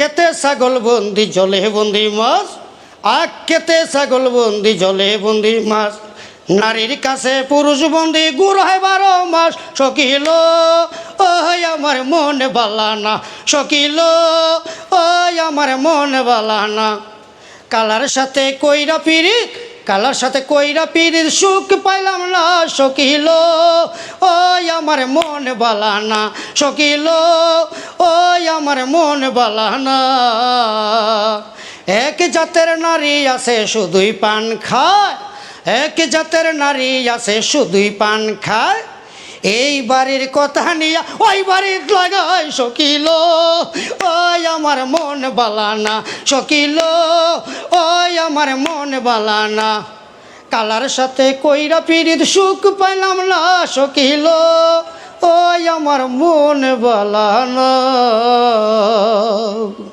কেতে ছাগল বন্দি, জলে বন্দি মাছ? আখ কেতে ছাগল বন্দি, জলে বন্দি মাছ? নারীর কাছে পুরুষ বন্দি, গুড় হয় বারো মাস। সকিল ওই আমার মন বালানা সকিল ওই আমার মন বালানা কালার সাথে কইরা পিরিত কালার সাথে কইরা পিরিত সুখ পাইলাম না। সকিল ওই আমার মন বালানা সকিল ওই আমার মন বালানা এক জাতের নারী আছে, শুধুই পান খায়। এক জাতের নারী আছে, শুধুই পান খায়। এই বাড়ির কথা নিয়ে ওই বাড়ির লাগাই সকিল ওই আমার মন বালানা সকিল ওই আমার মন বালানা কালার সাথে কইরা পিরিত সুখ পাইলাম না সকিল ওই আমার মন বালানা।